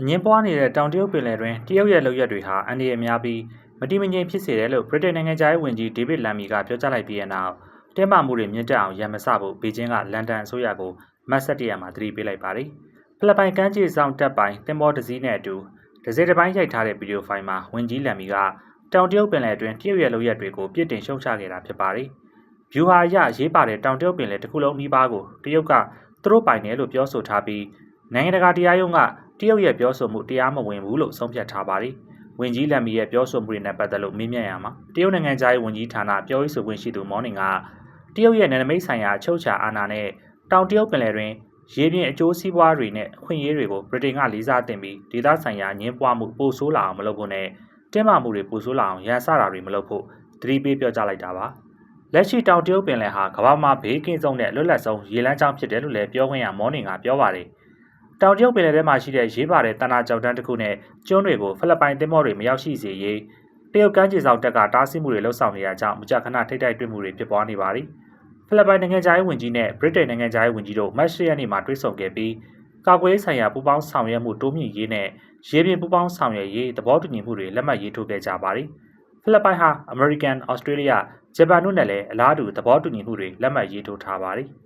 အငင်းပွားနေတဲ့တောင်တရုတ်ပင်လယ်တွင်တရုတ်ရဲ့လုပ်ရက်တွေဟာအန္တရာယ်များပြီးမတိမငြိမ်ဖြစ်စေတယ်လို့ဗြိတိန်နိုင်ငံသားရေးဝန်ကြီးဒေးဗစ်လမ်မီကပြောကြားလိုက်ပြီးတဲ့နောက်တင်းမာမှုတွေမြင့်တက်အောင်ရန်မစဖို့ဘေကျင်းကလန်ဒန်အစိုးရကိုမတ်ဆက်တရမှာသတိပေးလိုက်ပါတယ်။ဖိလစ်ပိုင်ကမ်းခြေဆောင်တပ်ပိုင်းတင်မောတစ်စီးနဲ့အတူဒဇယ်တစ်ပိုင်းရိုက်ထားတဲ့ဗီဒီယိုဖိုင်မှာဝန်ကြီးလမ်မီကတောင်တရုတ်ပင်လယ်တွင်တရုတ်ရဲ့လုပ်ရက်တွေကိုပြစ်တင်ရှုံချခဲ့တာဖြစ်ပါတယ်။ဗျူဟာအရရေးပါတဲ့တောင်တရုတ်ပင်လယ်တစ်ခုလုံးနီးပါးကိုတရုတ်ကသူတို့ပိုင်တယ်လို့ပြောဆိုထားပြီး နိုင်ငံတကာတရားရုံးကတရုတ်ရဲ့ပြောဆိုမှုတရားမဝင်ဘူးလို့ဆုံးဖြတ်ထားပါတယ်။ဝင်ကြီးလမ်မီရဲ့ပြောဆိုမှုတွေနဲ့ပတ်သက်လို့မေးမြန်းရမှာတရုတ်နိုင်ငံသားရေးဝန်ကြီးဌာနပြောရေးဆိုခွင့်ရှိသူမော်နင်ကတရုတ်ရဲ့နယ်နိမိတ်ဆိုင်ရာအချုပ်ချာအာဏာနဲ့တောင်တရုတ်ပင်လယ်တွင်ရေပြင်အကျိုးစီးပွားတွေနဲ့အခွင့်အရေးတွေကိုဗြိတိန်ကလေးစားတင်ပြီးဒေသဆိုင်ရာညှင်းပွားမှုပိုဆိုးလာအောင်မလုပ်ဖို့နဲ့တင်းမာမှုတွေပိုဆိုးလာအောင်ရန်စတာတွေမလုပ်ဖို့သတိပေးပြောကြားလိုက်တာပါ။လက်ရှိတောင်တရုတ်ပင်လယ်ဟာကမ္ဘာမှာဘေးကင်းဆုံးနဲ့လွတ်လပ်ဆုံးရေလမ်းကြောင်းဖြစ်တယ်လို့လည်းပြောခွင့်ရမော်နင်ကပြောပါတယ်။ တောင်တရုတ်ပင်လယ်ထဲမှာရှိတဲ့ရေးပါတဲ့တနာကြောက်တန်းတစ်ခုနဲ့ကျွန်းတွေကိုဖိလစ်ပိုင်သင်္ဘောတွေမရောက်ရှိစေရေးတရုတ်ကမ်းခြေဆောင်တပ်ကတားဆီးမှုတွေလှုပ်ဆောင်နေရကြောင်းမကြာခဏထိတ်တိုက်တွေ့မှုတွေဖြစ်ပွားနေပါတယ်။ဖိလစ်ပိုင်နိုင်ငံသားရေးဝန်ကြီးနဲ့ဗြိတိန်နိုင်ငံသားရေးဝန်ကြီးတို့မတ်ရှ်ရက်နေ့မှာတွေ့ဆုံခဲ့ပြီးကာကွယ်ရေးဆိုင်ရာပူးပေါင်းဆောင်ရွက်မှုတိုးမြင့်ရေးနဲ့ရေပြင်ပူးပေါင်းဆောင်ရွက်ရေးသဘောတူညီမှုတွေလက်မှတ်ရေးထိုးခဲ့ကြပါတယ်။ဖိလစ်ပိုင်ဟာအမေရိကန်၊ဩစတြေးလျ၊ဂျပန်တို့နဲ့လည်းအလားတူသဘောတူညီမှုတွေလက်မှတ်ရေးထိုးထားပါတယ်။